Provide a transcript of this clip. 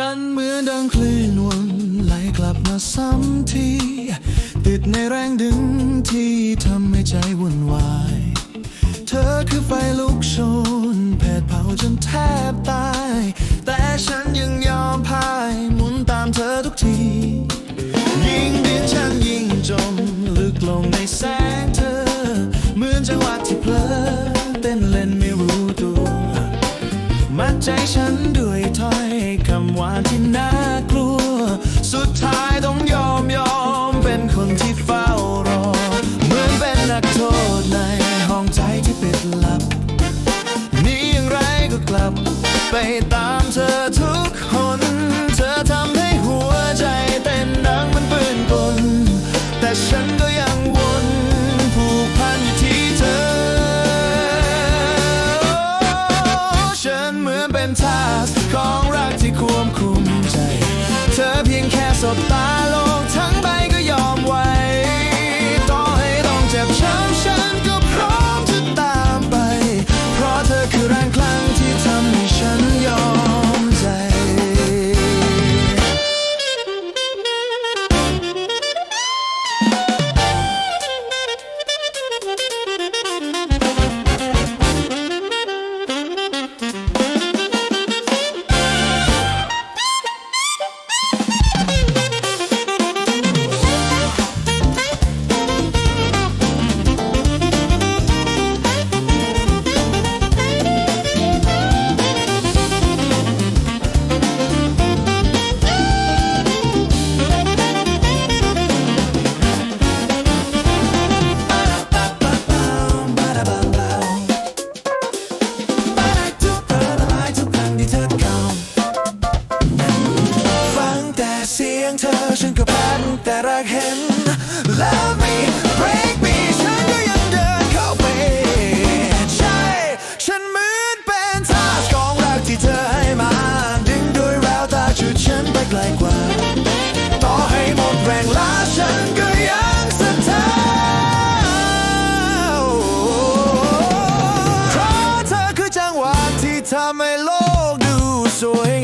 ฉันเหมือนดังคลื่นวนไหลกลับมาซ้ำทีติดในแรงดึงที่ทำให้ใจวุ่นวาย เธอคือไฟลุกโชนแผดเผาจนแทบตาย แต่ฉันยังยอมพ่ายหมุนตามเธอทุกที ยิ่งดิ้นฉันยิ่งจมลึกลงในแสงเธอ เหมือนจังหวะที่เพลอเต้นเล่นไม่รู้ตัว มัดใจฉันด้วยถ้อยคำ หวานที่น่ากลัว สุดท้ายต้องยอมยอมเป็นคนที่เฝ้ารอ เหมือนเป็นนักโทษในห้องใจที่ปิดลับ นี่อย่างไรก็กลับไปตาม ธอฉันก็พันแต่รักเห็น Love me break me ฉันก็ยังเดินเข้าไป ใช่ ฉันเหมือนเป็นทาสของรักที่เธอให้มา ดึงด้วยแววตาชุดฉันไปไกลกว่า ต่อให้หมดแรงลาฉันก็ยังสะท้าเพราะเธอคือจังหวะที่ทำให้โลกดูสวย